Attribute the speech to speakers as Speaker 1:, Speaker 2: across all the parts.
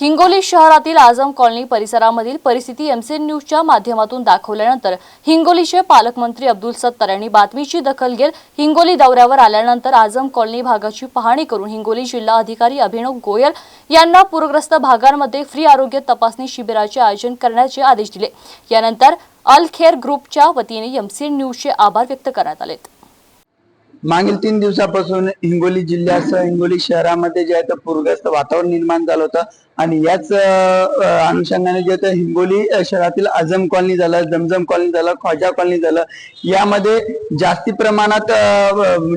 Speaker 1: हिंगोली शहरातील आझम कॉलनी परिसरामधील परिस्थिती एमसीएन न्यूजच्या माध्यमातून दाखवल्यानंतर हिंगोलीचे पालकमंत्री अब्दुल सत्तार यांनी बातमीची दखल घेत हिंगोली दौऱ्यावर आल्यानंतर आझम कॉलनी भागाची पाहणी करून हिंगोली जिल्हा अधिकारी अभिनव गोयल यांना पूरग्रस्त भागांमध्ये फ्री आरोग्य तपासणी शिबिराचे आयोजन करण्याचे आदेश दिले. यानंतर अल खेर ग्रुपच्या वतीने एमसीएन न्यूजचे आभार व्यक्त करण्यात आलेत.
Speaker 2: मागील तीन दिवसापासून हिंगोली जिल्ह्यासह हिंगोली शहरामध्ये जे आहे तर पूरग्रस्त वातावरण निर्माण झालं होतं. आणि याच अनुषंगाने जे तर हिंगोली शहरातील आझम कॉलनी झालं जमजम कॉलनी झालं ख्वाजा कॉलनी झालं. यामध्ये जास्ती प्रमाणात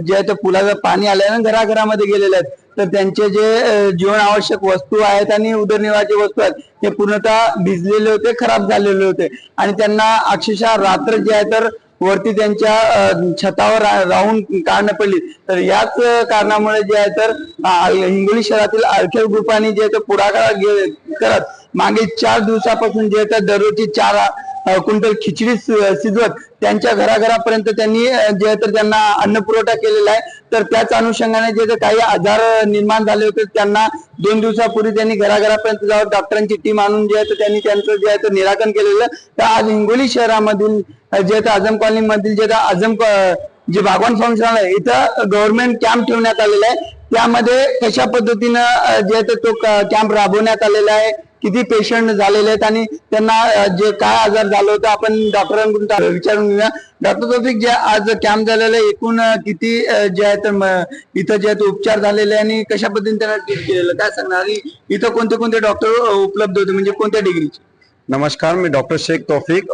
Speaker 2: जे आहे तर पुलाचं पाणी आल्यानं घराघरामध्ये गेलेले आहेत. तर त्यांचे जे जीवन आवश्यक वस्तू आहेत आणि उदरनिर्वाहाचे वस्तू आहेत हे पूर्णतः भिजलेले होते खराब झालेले होते. आणि त्यांना अक्षरशः रात्र जे आहे तर वरती त्यांच्या छतावर राहून काढणं पडली. तर याच कारणामुळे जे आहे तर हिंगोली शहरातील आरखेल ग्रुपाने जे आहे तर पुढाकार करत मागे चार दिवसापासून जे आहे तर दररोजची चार कुंटल क्विंटल खिचडी शिजवत त्यांच्या घराघरापर्यंत त्यांनी जे आहे तर त्यांना अन्न पुरवठा केलेला आहे. तर त्याच अनुषंगाने जे जे काही आजार निर्माण झाले होते त्यांना दोन दिवसापूर्वी त्यांनी घराघरापर्यंत जाऊन डॉक्टरांची टीम आणून जे आहे त्यांनी त्यांचं जे आहे ते निराकरण केलेलं तर आज हिंगोली शहरामधील जे आहे आझम कॉलनी मधील जे आझम जे भागवान फंक्शन आहे इथं गव्हर्नमेंट कॅम्प ठेवण्यात आलेला आहे. त्यामध्ये कशा पद्धतीनं जे आहे तो कॅम्प राबवण्यात आलेला आहे किती पेशंट झालेले आहेत आणि त्यांना जे काय आजार झालं होतं आपण डॉक्टरांकडून विचारून घेऊया. डॉक्टर तौफिक जे आज कॅम्प झालेलं आहे एकूण किती जे आहेत इथं जे आहेत उपचार झालेले आहे आणि कशा पद्धतीने त्यांना ट्रीट केलेलं? काय सांगणार? आणि इथं कोणते कोणते डॉक्टर उपलब्ध होते? म्हणजे कोणत्या डिग्रीचे
Speaker 3: नमस्कार मी डॉक्टर शेख तौफिक.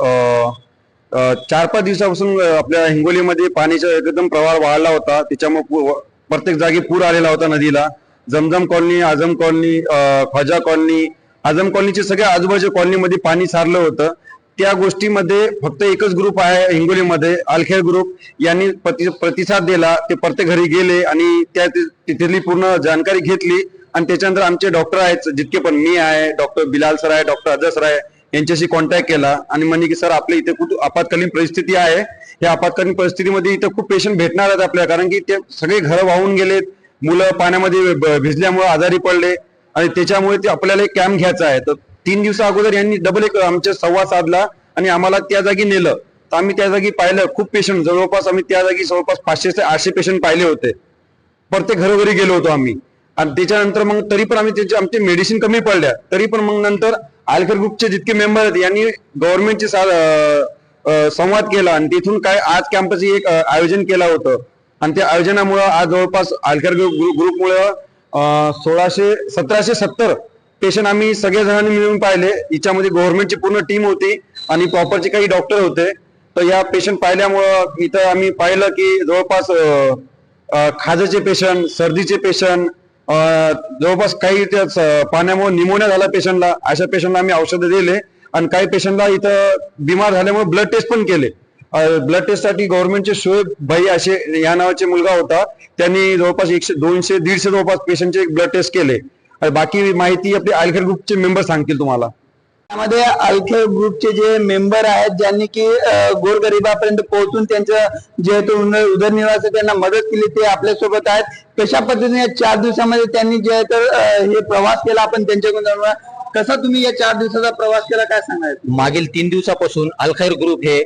Speaker 3: चार पाच दिवसापासून आपल्या हिंगोलीमध्ये पाण्याचा एकदम प्रवाह वाढला होता. त्याच्यामुळे प्रत्येक जागी पूर आलेला होता नदीला. Zamzam colony Azam colony Khwaja colony Azam कॉलनीचे सगळ्या आजूबाजूच्या कॉलनीमध्ये पाणी सारलं होतं. त्या गोष्टीमध्ये फक्त एकच ग्रुप आहे हिंगोलीमध्ये आलखेड ग्रुप यांनी प्रतिसाद दिला. ते प्रत्येक घरी गेले आणि त्या तिथली पूर्ण जानकारी घेतली. आणि त्याच्यानंतर आमचे डॉक्टर आहेत जितके पण मी आहे डॉक्टर बिलाल सर आहे डॉक्टर अजय सर आहे यांच्याशी कॉन्टॅक्ट केला. आणि म्हणे की सर आपल्या इथे खूप आपत्कालीन परिस्थिती आहे. या आपत्कालीन परिस्थितीमध्ये इथं खूप पेशंट भेटणार आहेत आपल्याला कारण की ते सगळे घरं वाहून गेलेत. मुलं पाण्यामध्ये भिजल्यामुळे आजारी पडले. आणि त्याच्यामुळे ते आपल्याला एक कॅम्प घ्यायचा आहे. तर तीन दिवसा अगोदर यांनी डबल एक आमच्या संवाद साधला आणि आम्हाला त्या जागी नेलं. तर आम्ही त्या जागी पाहिलं खूप पेशंट जवळपास आम्ही त्या जागी जवळपास पाचशे ते आठशे पेशंट पाहिले होते. प्रत्येक घरोघरी गेलो होतो आम्ही. आणि त्याच्यानंतर मग तरी पण आम्ही त्याचे आमचे मेडिसिन कमी पडल्या. तरी पण मग नंतर आलकर ग्रुपचे जितके मेंबर आहेत यांनी गव्हर्नमेंटचे संवाद केला. आणि तिथून काय आज कॅम्पचं एक आयोजन केलं होतं. आणि त्या आयोजनामुळं आज जवळपास आलकर ग्रुपमुळं सोळाशे सतराशे सत्तर पेशंट आम्ही सगळ्या जणांनी मिळून पाहिले. याच्यामध्ये गव्हर्नमेंटची पूर्ण टीम होती आणि प्रॉपरचे काही डॉक्टर होते. तर या पेशंट पाहिल्यामुळं इथं आम्ही पाहिलं की जवळपास खाजाचे पेशंट सर्दीचे पेशंट जवळपास काही पाण्यामुळे निमोनिया झाला पेशंटला अशा पेशंटला आम्ही औषधं दिले आणि काही पेशंटला इथं बिमार झाल्यामुळे ब्लड टेस्ट पण केले. ब्लड टेस्टसाठी गव्हर्नमेंटचे शोएब भाई असे या नावाचे मुलगा होता. त्यांनी जवळपास एकशे दोनशे दीडशे जवळपास पेशंटचे ब्लड टेस्ट केले. आणि बाकी माहिती आपले आलखेर ग्रुपचे मेंबर सांगतील तुम्हाला.
Speaker 2: त्यामध्ये अल्खे ग्रुपचे जे मेंबर आहेत ज्यांनी की गोरगरिबापर्यंत पोहोचून त्यांचं जे आहे ते उन- उदरनिर्वाहासाठी त्यांना मदत केली ते आपल्यासोबत आहेत. कशा पद्धतीने या चार दिवसामध्ये त्यांनी जे आहे तर हे प्रवास केला आपण त्यांच्याकडून. कसा तुम्ही या चार दिवसाचा प्रवास केला काय सांगायचं?
Speaker 4: मागील तीन दिवसापासून अलखैर ग्रुप हे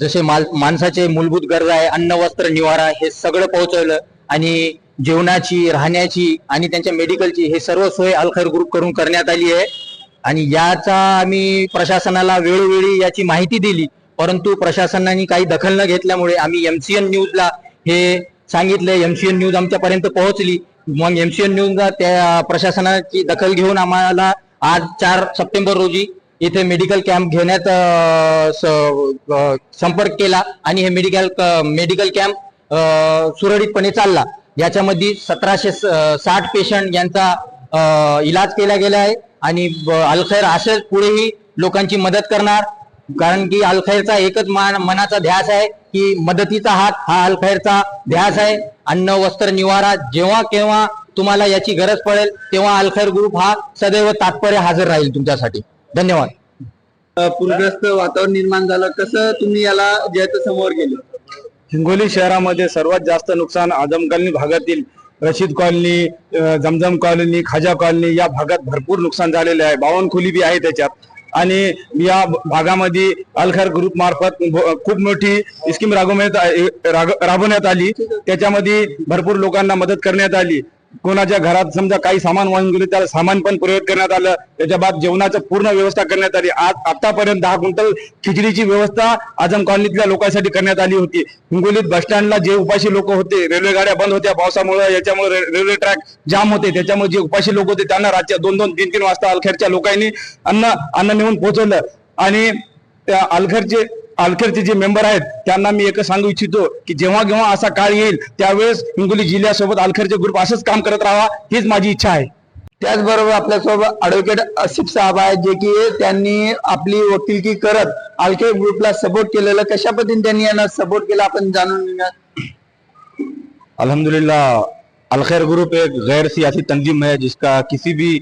Speaker 4: जसे माल माणसाचे मूलभूत गरजा आहे अन्न वस्त्र निवारा हे सगळं पोहोचवलं आणि जेवणाची राहण्याची आणि त्यांच्या मेडिकलची हे सर्व सोय अलखैर ग्रुप करून करण्यात आली आहे. आणि याचा आम्ही प्रशासनाला वेळोवेळी याची माहिती दिली परंतु प्रशासनाने काही दखल न घेतल्यामुळे आम्ही एमसीएन न्यूजला हे सांगितलं. एमसीएन न्यूज आमच्यापर्यंत पोहोचली. मग एमसीएन न्यूजला त्या प्रशासनाची दखल घेऊन आम्हाला आज चार सप्टेंबर रोजी इथे मेडिकल कॅम्प घेण्यात स- संपर्क केला आणि हे मेडिकल मेडिकल कॅम्प सुरळीतपणे चालला. याच्यामध्ये सतराशे साठ पेशंट यांचा इलाज केला गेला आहे आणि ब- अलखैर असेच पुढेही लोकांची मदत करणार. कारण की अलखैरचा एकच मान मनाचा ध्यास आहे की मदतीचा हात हा अलखैरचा ध्यास आहे. अन्न वस्त्र निवारा जेव्हा केव्हा तुम्हाला याची गरज पडेल तेव्हा अलखैर ग्रुप हा सदैव तात्पर्य हजर राहील तुमच्यासाठी. धन्यवाद.
Speaker 2: पूरग्रस्त वातावरण निर्माण झालं. कसं तुम्ही याला जे आहे ते समोर गेले?
Speaker 3: हिंगोली शहरामध्ये सर्वात जास्त नुकसान आदमकालीन भागातील
Speaker 5: Rashid colony Zamzam colony Khaja colony या भागात भरपूर नुकसान झालेले आहे. बावनखोली बी आहे त्याच्यात. आणि या भागामध्ये अलखर ग्रुप मार्फत खूप मोठी स्कीम राबवण्यात राबवण्यात आली. त्याच्यामध्ये भरपूर लोकांना मदत करण्यात आली. कोणाच्या घरात समजा काही सामान वाहून गेले त्याला सामान पण प्रयोग करण्यात आलं. त्याच्या बाद जेवणाचं पूर्ण व्यवस्था करण्यात आली. आज आतापर्यंत दहा क्विंटल खिचडीची व्यवस्था आजम कॉलनीतल्या लोकांसाठी करण्यात आली होती. हिंगोलीत बस स्टँडला जे उपाशी लोक होते रेल्वे गाड्या बंद होत्या पावसामुळे याच्यामुळे रेल्वे ट्रॅक जाम होते. त्याच्यामुळे जे उपाशी लोक होते त्यांना रातच्या दोन दोन तीन तीन वाजता अलखेडच्या लोकांनी अन्न अन्न नेऊन पोहोचवलं. आणि त्या अलखेरचे अलखेरचे जे मेंबर आहेत त्यांना मी एकच सांगू इच्छितो की जेव्हा जेव्हा असा काळ येईल त्यावेळेस हिंगोली जिल्ह्यासोबत ग्रुप असंच काम करत राहावा हीच माझी इच्छा आहे.
Speaker 2: त्याचबरोबर आपल्यासोबत ॲडव्होकेट असिफ साहेब आहेत जे की त्यांनी आपली वकिलकी करत आलके ग्रुपला सपोर्ट केलेलं. कशा पद्धतीने त्यांनी यांना सपोर्ट केला आपण जाणून घेऊया.
Speaker 4: अल्हम्दुलिल्लाह अलखैर ग्रुप एक गैर सियासी तंजीम है जिसका किसी भी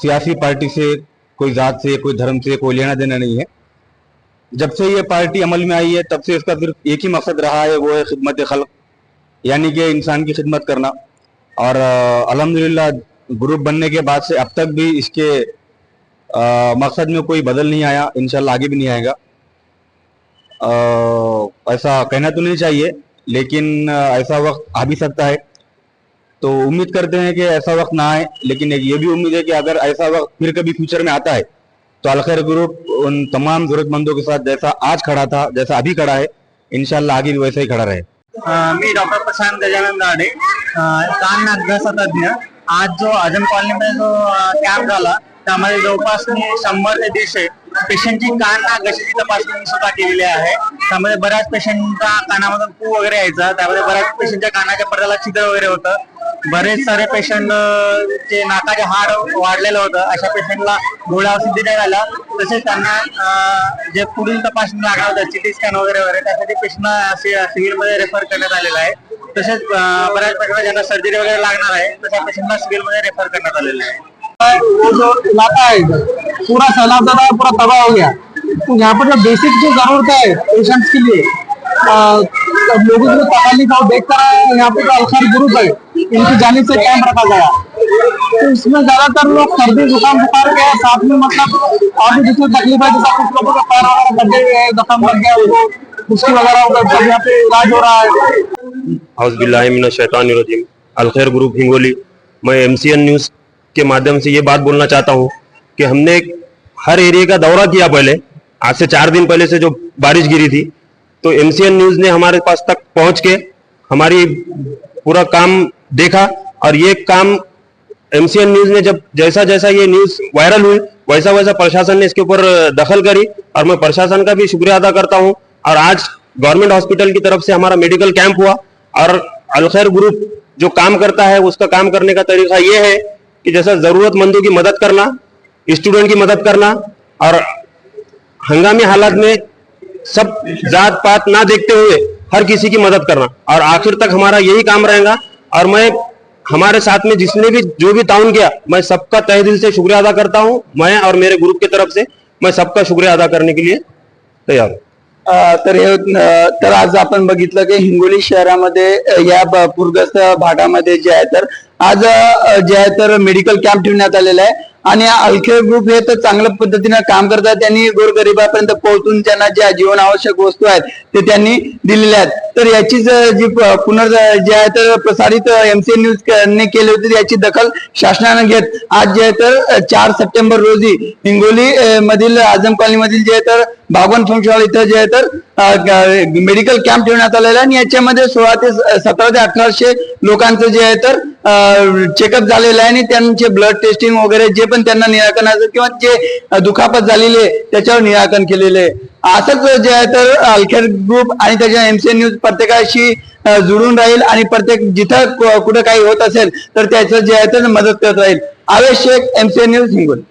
Speaker 4: सियासी पार्टी से कोई जात से कोई धर्म से कोई लेना देना नहीं है। जब से ये पार्टी अमल में आई है तब से इसका सिर्फ़ एक ही मकसद रहा है वो है खिदमत खल्क यानी कि इंसान की खिदमत करना। और अ, अल्हम्दुलिल्लाह ग्रुप बनने के बाद से अब तक भी इसके अ, मकसद में कोई बदल नहीं आया इंशाल्लाह आगे भी नहीं आएगा। अ, ऐसा कहना तो नहीं चाहिए लेकिन ऐसा वक्त आ भी सकता है। तो उम्मीद करते हैं कि ऐसा वक्त ना आए लेकिन एक ये भी उम्मीद है कि अगर ऐसा वक्त फिर कभी फ्यूचर में आता है तो अलखैर ग्रुप उन तमाम जरूरतमंदों के साथ जैसा आज खड़ा था जैसा अभी खड़ा है इनशाला आगे भी वैसे ही खड़ा रहे।
Speaker 6: अं, मी डॉक्टर प्रशांत गजानन दाडे कान नाक तज्ञ आज जो आजम कॉलनीमध्ये जो कॅम्प झाला त्यामध्ये जवळपास मी शंभर ते दीडशे पेशंटची कान नाक घशाची तपासणी सुद्धा केलेली आहे. त्यामध्ये बऱ्याच पेशंटच्या कानामधून पू वगैरे यायचा त्यामध्ये बऱ्याच पेशंटच्या कानाच्या पडद्याला छिद्र वगैरे होतं. बरेच सारे पेशंट चे नाकाचे हाड वाढलेलं होतं अशा पेशंटला गोळ्या औषधी नाही आल्या तसेच त्यांना जे पुढील तपासणी लागणार होतं सिटी स्कॅन वगैरे वगैरे त्यासाठी पेशंटना सिव्हिलमध्ये रेफर करण्यात आलेलं आहे. तसेच बऱ्याच प्रकारे ज्यांना सर्जरी वगैरे लागणार आहे तशा पेशंटला सिव्हिलमध्ये रेफर करण्यात आलेलं आहे.
Speaker 7: वो जो इलाका है पूरा सैलाब ज्यादा पूरा तबाह हो गया तो यहाँ पर जो बेसिक जो जरूरत है पेशेंट्स के लिए लोगों को तकलीफ़ और देख कर यहाँ पे जो अलखर ग्रुप है इनकी जानी से कैंप रखा गया। तो इसमें ज़्यादातर लोग सर्दी जुकाम बुखार के साथ में मतलब और भी दूसरी तकलीफ़ है जैसा कुछ लोगों का पैर वगैरह हुए हैं जख्म लग गया उनको उसकी वगैरह हो गई, यहाँ पे इलाज हो रहा है।
Speaker 8: हौजबिल्लाशैतानरजीम अलखैर ग्रुप हिंगोली मैं एमसीएन न्यूज़ के माध्यम से ये बात बोलना चाहता हूँ कि हमने हर एरिया का दौरा किया पहले। आज से चार दिन पहले से जो बारिश गिरी थी तो एमसीएन न्यूज़ ने हमारे पास तक पहुँच के हमारी पूरा काम देखा और ये काम एमसीएन न्यूज़ ने जब जैसा जैसा ये न्यूज़ वायरल हुई वैसा वैसा प्रशासन ने इसके ऊपर दखल करी और मैं प्रशासन का भी शुक्रिया अदा करता हूँ। और आज गवर्नमेंट हॉस्पिटल की तरफ़ से हमारा मेडिकल कैंप हुआ और अलखैर ग्रुप जो काम करता है, उसका काम करने का तरीका ये है कि जैसा जरूरतमंदों की मदद करना, स्टूडेंट की मदद करना और हंगामी हालात में सब जात पात ना देखते हुए हर किसी की मदद करना। और आखिर तक हमारा यही काम रहेगा। और मैं, हमारे साथ में जिसने भी, जो भी ताउन किया मैं सबका तहे दिल से शुक्रिया अदा करता हूँ। मैं और मेरे ग्रुप की तरफ़ से मैं सबका शुक्रिया अदा करने के लिए तैयार हूँ।
Speaker 2: हे आज आपण बघितलं की हिंगोली शहरामध्ये या पूरग्रस्त भागामध्ये जे तर, आज जे तर मेडिकल कॅम्प आहे. आणि अलखे ग्रुप हे तर चांगल्या पद्धतीने काम करतात. त्यांनी गोरगरिबापर्यंत पोहोचून त्यांना ज्या जीवन आवश्यक वस्तू आहेत ते त्यांनी दिलेल्या आहेत. तर याचीच जी पुनर् जे आहे तर प्रसारित एमसीएन न्यूज ने केली होती याची दखल शासनाने घेत. आज जे आहे तर चार सप्टेंबर रोजी हिंगोली मधील आझम कॉलनी मधील जे आहे तर बागवान फंक्शन इथं जे आहे तर मेडिकल कॅम्प ठेवण्यात आलेला आणि याच्यामध्ये सोळा ते सतरा ते अठराशे लोकांचं जे आहे तर चेकअप झालेलं आहे. आणि त्यांचे ब्लड टेस्टिंग वगैरे जे पण त्यांना निराकरणाचं किंवा जे दुखापत झालेली आहे त्याच्यावर निराकरण केलेले आहे. असंच जे आहे तर अल्खेर ग्रुप आणि त्याच्या एमसी न्यूज प्रत्येकाशी जुळून राहील. आणि प्रत्येक जिथं कुठं काही होत असेल तर त्याचं जे आहे तर मदत करत राहील. आवेश शेख न्यूज हिंगोली